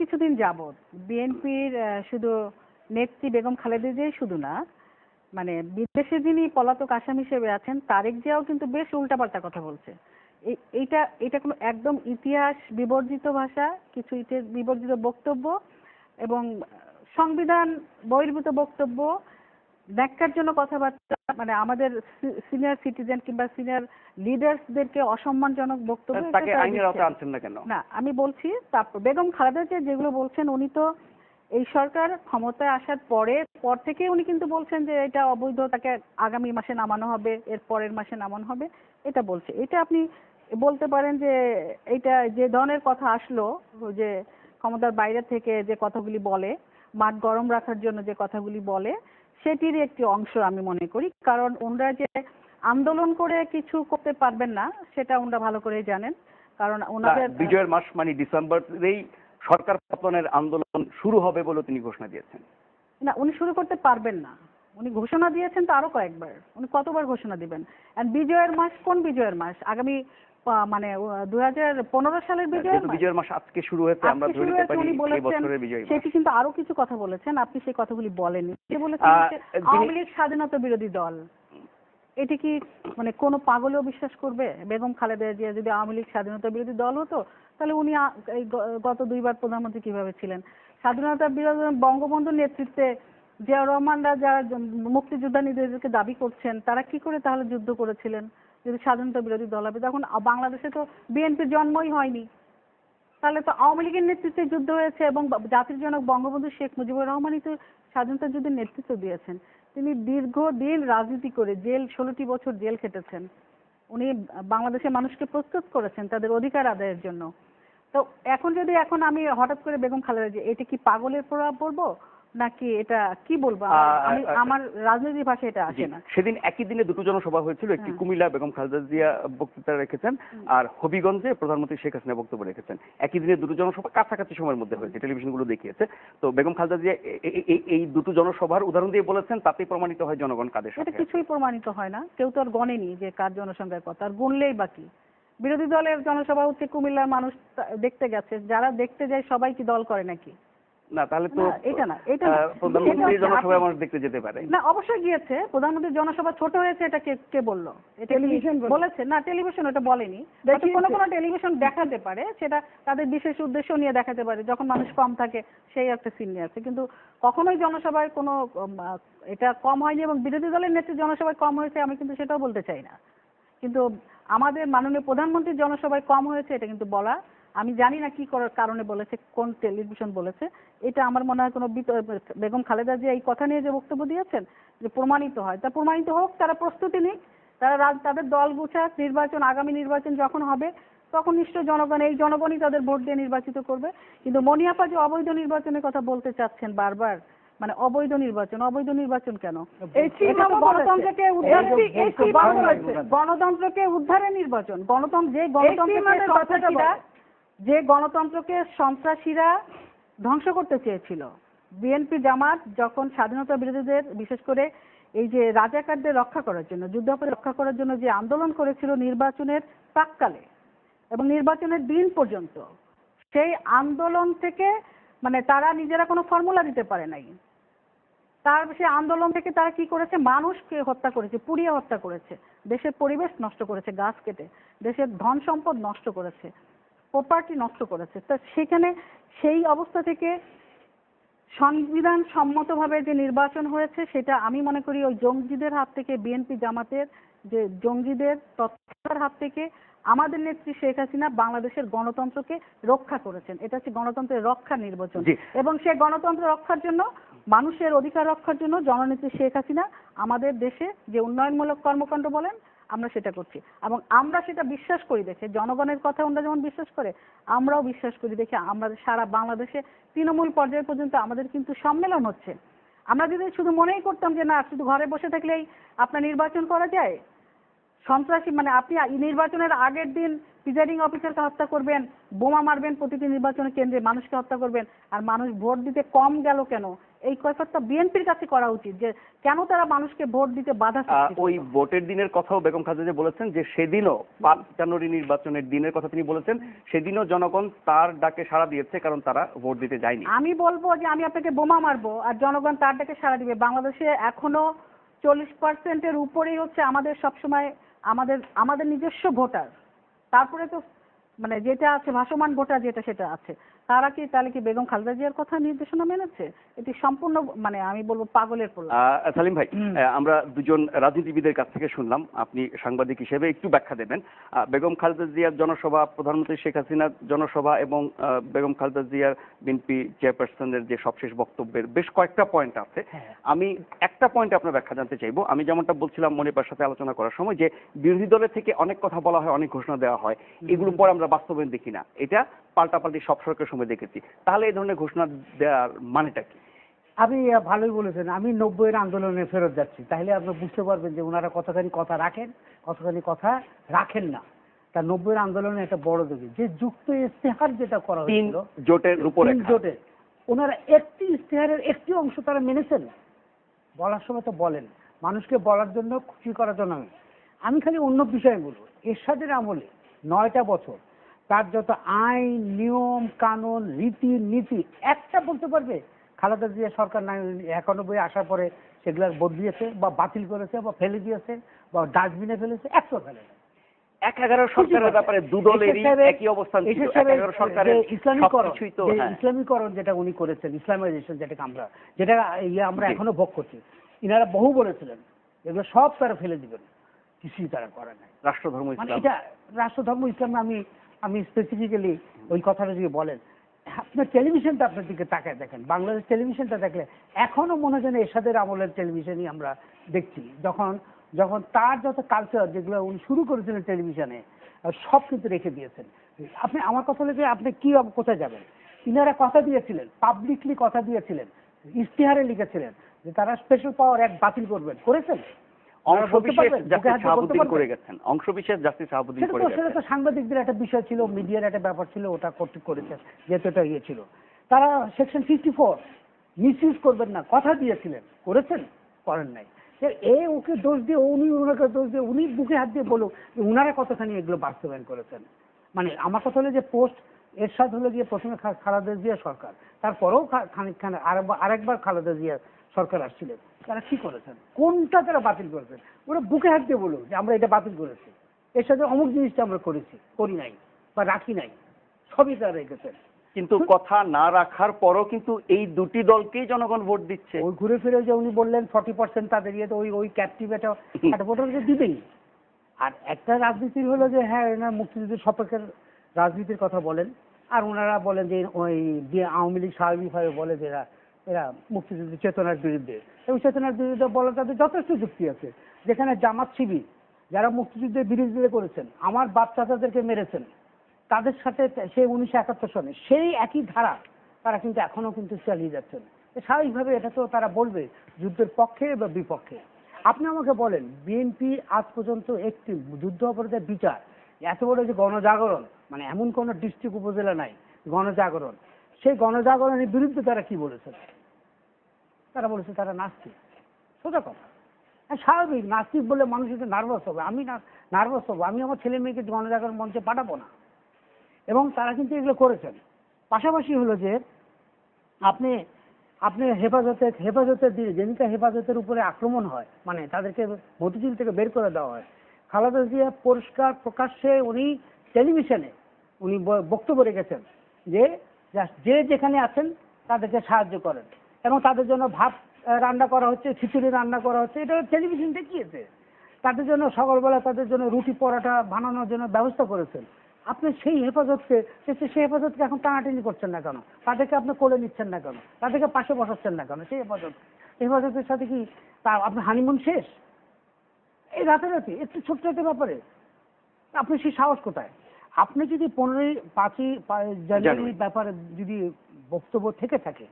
কিছুদিন যাবৎ। বিএনপির শুধু নেত্রী বেগম খালেদা জিয়াই শুধু না মানে বিদেশে যিনি পলাতক আসামি হিসেবে আছেন, তারেক জিয়াও কিন্তু বেশ উল্টাপাল্টা কথা বলছে। এই- এইটা, এটা কোনো একদম ইতিহাস বিবর্জিত ভাষা, কিছু ইতিহাস বিবর্জিত বক্তব্য এবং সংবিধান বহির্ভূত বক্তব্য ব্যাখ্যার জন্য কথাবার্তা মানে আমাদের সিনিয়র সিটিজেন কিংবা সিনিয়র লিডার্সদেরকে অসম্মানজনক বক্তব্য এটা তাকে আইনের আওতায় আনছেন না কেন? না আমি বলছি তারপর বেগম খালেদা জিয়া যেগুলো বলছেন উনি তো এই সরকার ক্ষমতায় আসার পরে পর থেকে উনি কিন্তু বলছেন যে এটা অবৈধ তাকে আগামী মাসে নামানো হবে এর পরের মাসে নামানো হবে এটা বলছে। এটা আপনি বলতে পারেন যে এটা যে ধরনের কথা আসলো যে ক্ষমতার বাইরে থেকে যে কথাগুলি বলে মাঠ গরম রাখার জন্য যে কথাগুলি বলে সেটিরই একটি অংশ আমি মনে করি। কারণ ওনারা যে আন্দোলন করে কিছু করতে পারবেন না সেটা ওনারা ভালো করেই জানেন। কারণ ওনাদের বিজয়ের মাস মানে ডিসেম্বরেই সরকার পতনের আন্দোলন শুরু হবে বলে তিনি ঘোষণা দিয়েছেন। না উনি শুরু করতে পারবেন না। উনি ঘোষণা দিয়েছেন তো আরও কয়েকবার। উনি কতবার ঘোষণা দিবেন? বিজয়ের মাস কোন বিজয়ের মাস? আগামী মানে দুই হাজার পনেরো সালের বিজয়ের যেহেতু মাস বিজয়ের মাস আজকে শুরু হয়েছে আমরা ধরে নিতে পারি এই বছরের বিজয় সেটি কিন্তু আরও কিছু কথা বলেছেন আপনি সেই কথাগুলি বলেননি। সে বলেছেন আওয়ামী লীগ স্বাধীনতা বিরোধী দল। এটি কি মানে কোনো পাগলেও বিশ্বাস করবে? বেগম খালেদা জিয়া যদি আওয়ামী লীগ স্বাধীনতা বিরোধী দল হতো তাহলে উনি এই গত দুইবার প্রধানমন্ত্রী কীভাবে ছিলেন? স্বাধীনতা বিরোধী বঙ্গবন্ধুর নেতৃত্বে জিয়া রহমানরা যারা মুক্তিযোদ্ধা নিজেদেরকে দাবি করছেন তারা কি করে তাহলে যুদ্ধ করেছিলেন? যদি স্বাধীনতা বিরোধী দল হবে। তখন বাংলাদেশে তো বিএনপির জন্মই হয়নি। তাহলে তো আওয়ামী লীগের নেতৃত্বে যুদ্ধ হয়েছে এবং জাতির জনক বঙ্গবন্ধু শেখ মুজিবুর রহমানই তো স্বাধীনতা যুদ্ধের নেতৃত্ব দিয়েছেন। তিনি দীর্ঘদিন রাজনীতি করে জেল, ষোলোটি বছর জেল খেটেছেন। উনি বাংলাদেশের মানুষকে প্রস্তুত করেছেন তাদের অধিকার আদায়ের জন্য। তো এখন যদি, এখন আমি হঠাৎ করে বেগম খালেদা যে এটা কি পাগলের প্রভাব পড়ব নাকি এটা কি বলব? আমি আমার রাজনৈতিক ভাষায় এটা আসে না। সেদিন একই দিনে দুটো জনসভা হয়েছিল একটি হ্যাঁ। কুমিল্লা বেগম খালেদা জিয়া বক্তৃতা রেখেছেন আর হবিগঞ্জে প্রধানমন্ত্রী শেখ হাসিনা বক্তব্য রেখেছেন। একই দিনে দুটো জনসভা কাছাকাছি সময়ের মধ্যে হয়েছে টেলিভিশনগুলো দেখিয়েছে। তো বেগম খালেদা জিয়া এই দুটো জনসভার উদাহরণ দিয়ে বলেছেন তাতেই প্রমাণিত হয় জনগণ কাদের সাথে। কিছুই প্রমাণিত হয় না। কেউ তো আর গণেনি যে কার জনসংখ্যার কথা। আর গুনলেই বাকি বিরোধী দলের জনসভা হচ্ছে কুমিল্লার মানুষ দেখতে গেছে। যারা দেখতে যায় সবাই কি দল করে নাকি? না তাহলে তো এটা না, এটা এটা জনসভায় মানুষ দেখতে যেতে পারে। না অবশ্যই গিয়েছে। প্রধানমন্ত্রীর জনসভা ছোট হয়েছে এটা কে কে বলল? টেলিভিশন বলেছে? না টেলিভিশন এটা বলেনি। হয়তো কোনো কোনো টেলিভিশন দেখাতে পারে সেটা তাদের বিশেষ উদ্দেশ্য নিয়ে দেখাতে পারে। যখন মানুষ কম থাকে সেই একটা সিন নিয়ে আছে। কিন্তু কখনোই জনসভায় কোনো এটা কম হয়নি এবং বিরোধী দলের নেত্রী জনসভায় কম হয়েছে আমি কিন্তু সেটাও বলতে চাই না। কিন্তু আমাদের মাননীয় প্রধানমন্ত্রীর জনসভায় কম হয়েছে এটা কিন্তু বলা আমি জানি না কি করার কারণে বলেছে কোন টেলিভিশন বলেছে। এটা আমার মনে হয় কোনো বেগম খালেদা জিয়া এই কথা নিয়ে যে বক্তব্য দিয়েছেন যে প্রমাণিত হয়। তা প্রমাণিত হোক তারা প্রস্তুতি নিক তারা রাজ- তাদের দল গুছাক নির্বাচন আগামী নির্বাচন যখন হবে তখন নিশ্চয় জনগণ এই জনগণই তাদের ভোট দিয়ে নির্বাচিত করবে। কিন্তু মনিয়াপা যে অবৈধ নির্বাচনের কথা বলতে চাচ্ছেন বারবার মানে অবৈধ নির্বাচন অবৈধ নির্বাচন কেন? গণতন্ত্রকে উদ্ধার গণতন্ত্রকে উদ্ধারের নির্বাচন গণতন্ত্র যে গণতন্ত্রকে সন্ত্রাসীরা যে গণতন্ত্রকে সন্ত্রাসীরা ধ্বংস করতে চেয়েছিল। বিএনপি জামাত যখন স্বাধীনতা বিরোধীদের, বিশেষ করে এই যে রাজাকারদের রক্ষা করার জন্য যুদ্ধাপরাধ রক্ষা করার জন্য যে আন্দোলন করেছিল নির্বাচনের প্রাককালে এবং নির্বাচনের দিন পর্যন্ত, সেই আন্দোলন থেকে মানে তারা নিজেরা কোনো ফর্মুলা দিতে পারে নাই। তার সেই আন্দোলন থেকে তারা কি করেছে? মানুষকে হত্যা করেছে, পুড়িয়ে হত্যা করেছে। দেশের পরিবেশ নষ্ট করেছে, গাছ কেটে। দেশের ধন সম্পদ নষ্ট করেছে। প্রপার্টি নষ্ট করেছে। তা সেখানে সেই অবস্থা থেকে সংবিধান সম্মতভাবে যে নির্বাচন হয়েছে সেটা আমি মনে করি ওই জঙ্গিদের হাত থেকে বিএনপি জামাতের যে জঙ্গিদের তৎপরতার হাত থেকে আমাদের নেত্রী শেখ হাসিনা বাংলাদেশের গণতন্ত্রকে রক্ষা করেছেন। এটা হচ্ছে গণতন্ত্রের রক্ষা নির্বাচন। এবং সে গণতন্ত্র রক্ষার জন্য মানুষের অধিকার রক্ষার জন্য জননেত্রী শেখ হাসিনা আমাদের দেশে যে উন্নয়নমূলক কর্মকাণ্ড বলেন আমরা সেটা করছি। এবং আমরা সেটা বিশ্বাস করি দেখে, জনগণের কথা ওনারা যেমন বিশ্বাস করে, আমরাও বিশ্বাস করি দেখে আমরা সারা বাংলাদেশে তৃণমূল পর্যায় পর্যন্ত আমাদের কিন্তু সম্মেলন হচ্ছে। আমরা যদি শুধু মনেই করতাম যে না, শুধু ঘরে বসে থাকলেই আপনার নির্বাচন করা যায়? সন্ত্রাসী মানে আপনি নির্বাচনের আগের দিন প্রিজাইডিং অফিসারকে হত্যা করবেন বোমা মারবেন প্রতিটি নির্বাচন কেন্দ্রে মানুষকে হত্যা করবেন আর মানুষ ভোট দিতে কম গেল কেন? এই কৈফতটা বিএনপির কাছে করা উচিত যে কেন তারা মানুষকে ভোট দিতে বাধা ওই ভোটের দিনের কথাও বেগম খালেদা বলেছেন যে সেদিনও পাঁচ জানুয়ারি নির্বাচনের দিনের কথা তিনি বলেছেন সেদিনও জনগণ তার ডাকে সাড়া দিয়েছে কারণ তারা ভোট দিতে যায়নি। আমি বলব যে আমি আপনাকে বোমা মারবো আর জনগণ তার ডাকে সাড়া দিবে। বাংলাদেশে এখনও চল্লিশ পার্সেন্টের উপরেই হচ্ছে আমাদের সবসময় আমাদের আমাদের নিজস্ব ভোটার। তারপরে তো মানে যেটা আছে ভাসমান ভোটার যেটা সেটা আছে। তারা কি তাহলে কি বেগম খালেদা জিয়ার কথা নির্দেশনা মেনেছে? এটি সম্পূর্ণ মানে আমি বলব পাগলের পোলা সালিম ভাই আমরা দুজন রাজনীতিবিদের কাছ থেকে শুনলাম। আপনি সাংবাদিক হিসেবে একটু ব্যাখ্যা দেবেন। বেগম খালেদা জিয়ার জনসভা প্রধানমন্ত্রী শেখ হাসিনার জনসভা এবং বেগম খালেদা জিয়ার বিএনপি চেয়ারপারসনের যে সবশেষ বক্তব্যের বেশ কয়েকটা পয়েন্ট আছে। আমি একটা পয়েন্ট আপনার ব্যাখ্যা জানতে চাইব। আমি যেমনটা বলছিলাম মনিপার সাথে আলোচনা করার সময় যে বিরোধী দলের থেকে অনেক কথা বলা হয় অনেক ঘোষণা দেওয়া হয়। এগুলো পরে আমরা বাস্তবায়ন দেখি না। এটা পাল্টাপাল্টি সব সরকারের সময় দেখেছি। তাহলে এই ধরনের ঘোষণা দেওয়ার মানেটা কি? আপনি ভালোই বলেছেন আমি নব্বইয়ের আন্দোলনে ফেরত যাচ্ছি। তাহলে আপনি বুঝতে পারবেন যে ওনারা কতখানি কথা রাখেন কতখানি কথা রাখেন না। তা নব্বইয়ের আন্দোলনে একটা বড় দিকে যে যুক্ত ইস্তেহার যেটা করা হয়েছিল জোটের তিন জোটের ওনারা একটি ইস্তেহারের একটি অংশ তারা মেনেছেন বলার সময় তো বলেন মানুষকে বলার জন্য খুশি করার জন্য আমি খালি অন্য বিষয়ে বলব এরশাদের আমলে নয়টা বছর তার যত আইন নিয়ম কানুন রীতি নীতি একটা বলতে পারবে? খালেদা জিয়া সরকার একানব্বই আসার পরে সেগুলার বদলিয়েছে বা বাতিল করেছে বা ফেলে দিয়েছে বা ডাস্টবিনে ফেলেছে একশো ফেলে এক এগারো সরকারের ব্যাপারে দুদলেরই একই অবস্থান ছিল এগারো সরকারের ইসলামীকরণ তো হ্যাঁ। ইসলামীকরণ যেটা উনি করেছেন ইসলামাইজেশন যেটাকে আমরা যেটা ইয়ে আমরা এখনও ভোগ করছি। ইনারা বহু বলেছিলেন এগুলো সব তারা ফেলে দিবেন। কিছুই তারা করে নাই। রাষ্ট্রধর্ম মানে ইসলাম। এটা রাষ্ট্রধর্ম ইসলামে আমি আমি স্পেসিফিক্যালি ওই কথাটা যদি বলেন, আপনার টেলিভিশনটা আপনার দিকে তাকায় দেখেন। বাংলাদেশ টেলিভিশনটা দেখলে এখনও মনে হয় যেন এরশাদের আমলের টেলিভিশনই আমরা দেখছি। যখন যখন তার যত কালচার যেগুলো উনি শুরু করেছিলেন টেলিভিশনে সব কিন্তু রেখে দিয়েছেন। আপনি আমার কথা হলো যে আপনি কি কোথায় যাবেন? ইনারা কথা দিয়েছিলেন পাবলিকলি কথা দিয়েছিলেন, ইশতেহারে লিখেছিলেন যে তারা স্পেশাল পাওয়ার অ্যাক্ট বাতিল করবেন। করেছেন? করে গেছেন। জাস্টিস শাহাবুদ্দিন করে সেটা তো সাংবাদিকদের একটা বিষয় ছিল মিডিয়ার একটা ব্যাপার ছিল ওটা করতে করেছে যেহেতু এটা ইয়ে ছিল। তারা সেকশন ফিফটি ফোর মিসইউজ করবেন না কথা দিয়েছিলেন করেছেন? করেন নাই। এ ওকে দোষ দিয়ে উনি ওনাকে দোষ দিয়ে উনি বুকে হাত দিয়ে বলুক যে উনারা কতখানি এগুলো বাস্তবায়ন করেছেন। মানে আমার কথা হলো যে পোস্ট এরশাদ হলো গিয়ে প্রথমে খালেদা জিয়া সরকার তারপরেও খানিকখানে আরেকবার খালেদা জিয়া সরকার আসছিলেন। তারা কি করেছেন? কোনটা তারা বাতিল করেছেন? ওরা বুকে হাত দিয়ে বলুক যে আমরা এটা বাতিল করেছি। এর সাথে অমুক জিনিসটা আমরা করেছি করি নাই বা রাখি নাই সবই তারা রেখেছেন। কিন্তু কথা না রাখার পরও কিন্তু এই দুটি দলকেই জনগণ ভোট দিচ্ছে। ওই ঘুরে ফিরে যে উনি বললেন ফর্টি পার্সেন্ট তাদের ইয়েতে ওই ওই ক্যাপটিভ একটা একটা ভোটারকে দিবেই। আর একটা রাজনীতির হলো যে হ্যাঁ এনারা মুক্তিযুদ্ধের সপক্ষের রাজনীতির কথা বলেন। আর ওনারা বলেন যে ওই আওয়ামী লীগ স্বাভাবিকভাবে বলে যে এরা মুক্তিযুদ্ধের চেতনার বিরুদ্ধে। এবং চেতনার বিরুদ্ধে বলা তাদের যথেষ্ট যুক্তি আছে। যেখানে জামাত শিবির, যারা মুক্তিযুদ্ধের বিরোধিতা করেছেন, আমার বাচ্চা তাদেরকে মেরেছেন, তাদের সাথে সেই উনিশশো একাত্তর সনে সেই একই ধারা তারা কিন্তু এখনও কিন্তু চালিয়ে যাচ্ছেন। স্বাভাবিকভাবে এটা তো তারা বলবে যুদ্ধের পক্ষে বা বিপক্ষে। আপনি আমাকে বলেন, বিএনপি আজ পর্যন্ত একটি যুদ্ধ অপরাধের বিচার, এত বড় যে গণজাগরণ মানে এমন কোন ডিস্ট্রিক্ট উপজেলা নাই, গণজাগরণ সেই গণজাগরণের বিরুদ্ধে তারা কি বলেছে তারা বলেছে তারা নাস্তিক। সোজা কথা। হ্যাঁ স্বাভাবিক, নাস্তিক বলে মানুষ একটু নার্ভাস হবে। আমি নার্ভাস হব। আমি আমার ছেলে মেয়েকে গণজাগরণ মঞ্চে পাঠাবো না। এবং তারা কিন্তু এগুলো করেছেন। পাশাপাশি হলো যে, আপনি আপনি হেফাজতে হেফাজতের দিকে যেদিনকে হেফাজতের উপরে আক্রমণ হয় মানে তাদেরকে মতিঝিল থেকে বের করে দেওয়া হয়, খালেদা জিয়া পরিষ্কার প্রকাশ্যে উনি টেলিভিশনে উনি বক্তব্য রেখেছেন যে যে যেখানে আছেন, তাদেরকে সাহায্য করেন। এবং তাদের জন্য ভাত রান্না করা হচ্ছে, খিচুড়ি রান্না করা হচ্ছে। এটা টেলিভিশন দেখিয়েছে তাদের জন্য সকালবেলা তাদের জন্য রুটি পরোটা বানানোর জন্য ব্যবস্থা করেছেন। আপনি সেই হেফাজতকে সেই হেফাজতকে এখন টানাটানি করছেন না কেন? তাদেরকে আপনি কোলে নিচ্ছেন না কেন? তাদেরকে পাশে বসাচ্ছেন না কেন? সেই হেফাজত। হেফাজতের সাথে কি তা আপনার হানিমুন শেষ? এই রাতারাতি, একটু ছোট্ট একটা ব্যাপারে। আপনি সেই সাহস কোথায়? আপনি যদি পনেরোই পাঁচই জানুয়ারির ব্যাপারে যদি বক্তব্য থেকে থাকে